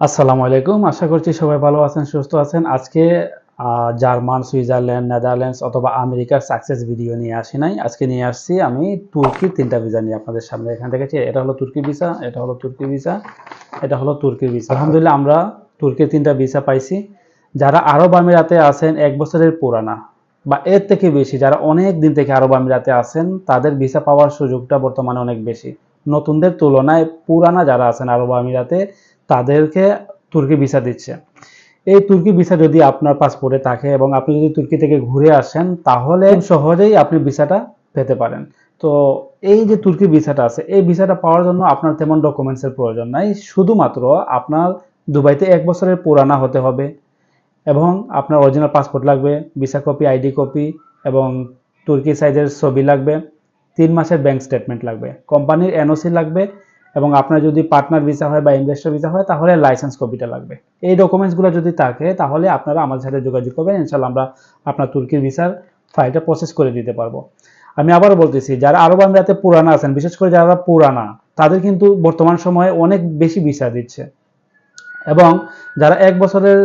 আসসালামু আলাইকুম। আশা করছি সবাই ভালো আছেন, সুস্থ আছেন। আজকে জার্মান, সুইজারল্যান্ড, নেদারল্যান্ডস অথবা আমেরিকার সাকসেস ভিডিও নিয়ে আসি নাই। আজকে নিয়ে আসছি আমি তুর্কির তিনটা ভিসা নিয়ে আপনাদের সামনে এখান থেকে। এটা হলো তুর্কি ভিসা এটা হলো তুর্কি ভিসা এটা হলো তুর্কি ভিসা আলহামদুলিল্লাহ, আমরা তুর্কির তিনটা ভিসা পাইছি। যারা আরব আমিরাতে আছেন, এক বছরের পুরানা বা এর থেকে বেশি, যারা অনেক দিন থেকে আরব আমিরাতে আছেন, তাদের ভিসা পাওয়ার সুযোগটা বর্তমানে অনেক বেশি। নতুনদের তুলনায় পুরানা যারা আছেন আরব আমিরাতে তাদেরকে তুর্কি ভিসা দিচ্ছে। এই তুর্কি ভিসা যদি আপনার পাসপোর্টে থাকে এবং আপনি যদি তুর্কি থেকে ঘুরে আসেন, তাহলে সহজেই আপনি ভিসাটা পেতে পারেন। তো এই যে তুর্কি ভিসাটা আছে, এই ভিসাটা পাওয়ার জন্য আপনার তেমন ডকুমেন্টসের প্রয়োজন নাই। শুধুমাত্র আপনার দুবাইতে এক বছরের পুরানা হতে হবে এবং আপনার অরিজিনাল পাসপোর্ট লাগবে ভিসা কপি আইডি কপি এবং তুর্কি সাইজের ছবি লাগবে, তিন মাসের ব্যাংক স্টেটমেন্ট লাগবে। কোম্পানির এনওসি লাগবে এবং আপনার যদি পার্টনার ভিসা হয় বা ইনভেস্টর ভিসা হয়, তাহলে লাইসেন্স কপিটা লাগবে। এই ডকুমেন্টসগুলো যদি থাকে, তাহলে আপনারা আমাদের সাথে যোগাযোগ করবেন। ইনশাল্লাহ আমরা আপনার তুর্কির ভিসার ফাইলটা প্রসেস করে দিতে পারব। আমি আবার বলতেছি, যারা আরব আমিরাতে পুরানা আছেন, বিশেষ করে যারা পুরানা, তাদের কিন্তু বর্তমান সময়ে অনেক বেশি ভিসা দিচ্ছে। এবং যারা এক বছরের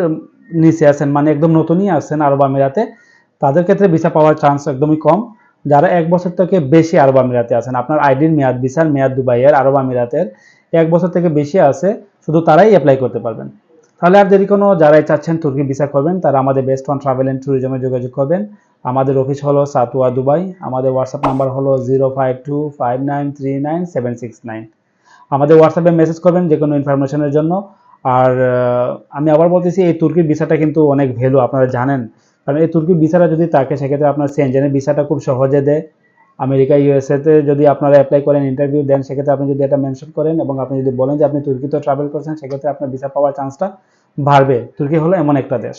নিচে আছেন মানে একদম নতুনই আছেন আরব আমিরাতে, তাদের ক্ষেত্রে ভিসা পাওয়ার চান্স একদমই কম। যারা এক বছর থেকে বেশি আরব আমিরাতে আছেন, আপনার আইডির মেয়াদ, ভিসার মেয়াদ দুবাইয়ের আরব আমিরাতের এক বছর থেকে বেশি আছে, শুধু তারাই অ্যাপ্লাই করতে পারবেন। তাহলে আর দেরি কোনো, যারাই চাচ্ছেন তুর্কি ভিসা করবেন, তারা আমাদের বেস্ট অন ট্রাভেল অ্যান্ড ট্যুরিজমে যোগাযোগ করবেন। আমাদের অফিস হলো সাতুয়া, দুবাই। আমাদের হোয়াটসঅ্যাপ নাম্বার হলো জিরো আমাদের হোয়াটসঅ্যাপে মেসেজ করবেন যে কোনো ইনফরমেশনের জন্য। আর আমি আবার বলতেছি, এই তুর্কির ভিসাটা কিন্তু অনেক ভ্যালু আপনারা জানেন। কারণ এই তুর্কি ভিসাটা যদি থাকে, সেক্ষেত্রে আপনার সেনজেনের ভিসাটা খুব সহজে দেয়। আমেরিকা ইউএসএতে যদি আপনারা অ্যাপ্লাই করেন ইন্টারভিউ দেন, সেক্ষেত্রে আপনি যদি এটা মেনশন করেন এবং আপনি যদি বলেন যে আপনি তুর্কিতে ট্রাভেল করছেন, সেক্ষেত্রে আপনার ভিসা পাওয়ার চান্সটা বাড়বে। তুর্কি হলো এমন একটা দেশ।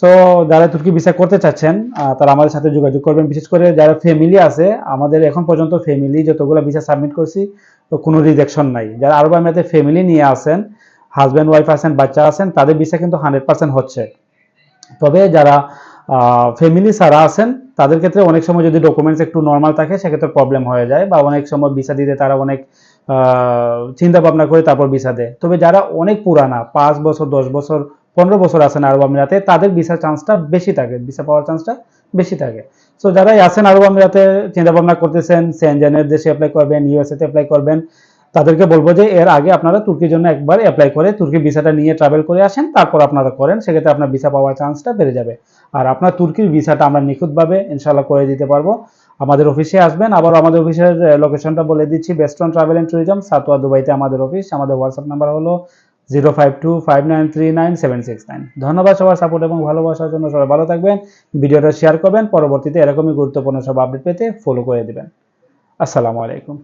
সো যারা তুর্কি ভিসা করতে চাচ্ছেন তারা আমাদের সাথে যোগাযোগ করবেন। বিশেষ করে যারা ফ্যামিলি আছে, আমাদের এখন পর্যন্ত ফ্যামিলি যতগুলো ভিসা সাবমিট করছি, তো কোনো রিজেকশন নাই। যারা আরব আমিরাতে ফ্যামিলি নিয়ে আসেন হাজব্যান্ড ওয়াইফ আছেন, বাচ্চা আছেন, তাদের ভিসা কিন্তু হান্ড্রেড পার্সেন্ট হচ্ছে। তবে যারা ফ্যামিলি ছাড়া আছেন, তাদের ক্ষেত্রে অনেক সময় যদি ডকুমেন্টস একটু নর্মাল থাকে, সেক্ষেত্রে প্রবলেম হয়ে যায় বা অনেক সময় ভিসা দিতে তারা অনেক চিন্তা ভাবনা করে তারপর ভিসা দেয়। তবে যারা অনেক পুরানা, পাঁচ বছর, দশ বছর, পনেরো বছর আছেন আরব আমিরাতে, তাদের ভিসার চান্সটা বেশি থাকে ভিসা পাওয়ার চান্সটা বেশি থাকে। সো যারাই আছেন আরব আমিরাতে চিন্তা ভাবনা করতেছেন সেনজেনের দেশে অ্যাপ্লাই করবেন ইউএসএতে অ্যাপ্লাই করবেন তাদেরকে বলব যে এর আগে আপনারা তুর্কির জন্য একবার অ্যাপ্লাই করে তুর্কি ভিসাটা নিয়ে ট্রাভেল করে আসেন, তারপর আপনারা করেন, সেক্ষেত্রে আপনার ভিসা পাওয়ার চান্সটা বেড়ে যাবে। আর আপনার তুর্কির ভিসাটা আমরা নিখুঁতভাবে ইনশাল্লাহ করে দিতে পারব। আমাদের অফিসে আসবেন আবার আমাদের অফিসের লোকেশনটা বলে দিচ্ছি Beston travel and tourism Satwa দুবাইতে আমাদের অফিস আমাদের হোয়াটসঅ্যাপ নাম্বার হলো zero five two five nine three nine seven six nine ধন্যবাদ সবার সাপোর্ট এবং ভালোবাসার জন্য সবাই ভালো থাকবেন, ভিডিওটা শেয়ার করবেন, পরবর্তীতে এরকমই গুরুত্বপূর্ণ সব আপডেট পেতে ফলো করে দেবেন। আসসালামু আলাইকুম।